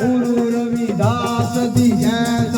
Guru Ravidas ji Jay